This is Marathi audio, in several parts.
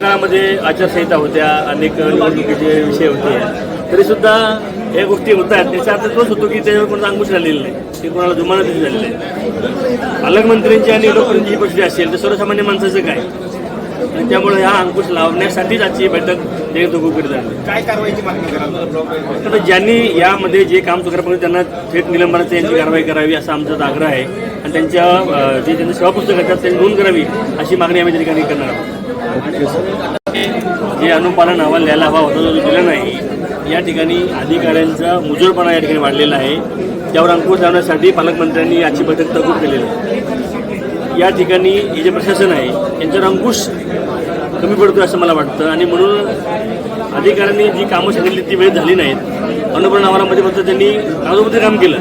काळामध्ये आचारसंहिता होत्या अनेक निवडणुकीचे विषय होते. तरी सुद्धा या गोष्टी होतात. त्याचा अर्थ तोच होतो की त्याच्यावर कोणाचा अंकुश राहिलेला नाही. ते कोणाला जुमानत झालेलं आहे पालकमंत्र्यांची आणि लोकप्रतिनिधी ही परिस्थिती असेल तर सर्वसामान्य माणसाचं काय? त्यामुळे हा अंकुश लावण्यासाठीच आजची बैठक जयंत झाली. काय कारवाईची मागणी कराल आता ज्यांनी यामध्ये जे काम चुकार पडले त्यांना थेट निलंबनाची यांची कारवाई करावी असा आमचा आग्रह आहे. आणि त्यांच्या जे त्यांचे सेवा पुस्तक असतात त्यांनी नोंद करावी अशी मागणी आम्ही त्या ठिकाणी करणार आहोत. जे अनुपालन अहवाल द्यायला हवा होता तो दिला नाही. या ठिकाणी अधिकाऱ्यांचा मुजोरपणा या ठिकाणी वाढलेला आहे. त्यावर अंकुश लावण्यासाठी पालकमंत्र्यांनी आजची बैठक तहकूब केलेली आहे. या ठिकाणी हे जे प्रशासन आहे यांच्यावर अंकुश कमी पडतो असं मला वाटतं. आणि म्हणून अधिकाऱ्यांनी जी कामं सांगितली ती वेळ झाली नाहीत. अनुपरण अहवालामध्ये फक्त त्यांनी कागदोपत्री काम केलं.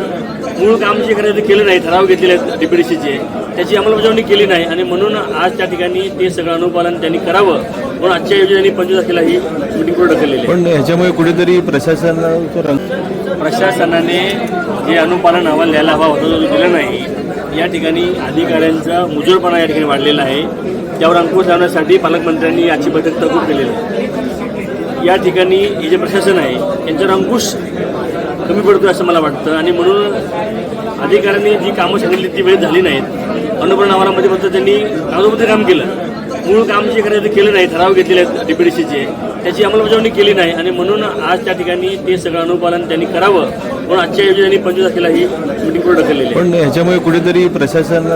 मूळ काम जे करायचं केलं नाही ठराव घेतलेले आहेत डीपीडीसीचे त्याची अंमलबजावणी केली नाही आणि म्हणून आज त्या ठिकाणी ते सगळं अनुपालन त्यांनी करावं म्हणून आजच्या योजनेने पंचवीस तारखेला ही मिटिंग पुढे ढकललेली आहे. पण ह्याच्यामुळे कुठेतरी प्रशासनाचं रंग प्रशासनाने जे अनुपालन अहवाल द्यायला हवा होता तो दिला नाही. या ठिकाणी अधिकाऱ्यांचा मुजोरपणा या ठिकाणी वाढलेला आहे. त्यावर अंकुश लावण्यासाठी पालकमंत्र्यांनी याची बैठक तहकूब केलेली आहे. या ठिकाणी हे जे प्रशासन आहे त्यांच्यावर अंकुश कमी पडतो असं मला वाटतं. आणि म्हणून अधिकाऱ्यांनी जी कामं सांगितली ती वेळ झाली नाहीत. अनुपरण अहवालामध्ये फक्त त्यांनी कागदोपत्री काम केलं. मूळ काम जे करायचं केलं नाही ठराव घेतलेले आहेत डीपीडीसीचे त्याची अंमलबजावणी केली नाही आणि म्हणून आज त्या ठिकाणी ते सगळं अनुपालन त्यांनी करावं म्हणून आजच्या योजनेने पंचवीस तारखेला ही मिटिंग पुढे ढकललेली पण ह्याच्यामुळे कुठेतरी प्रशासन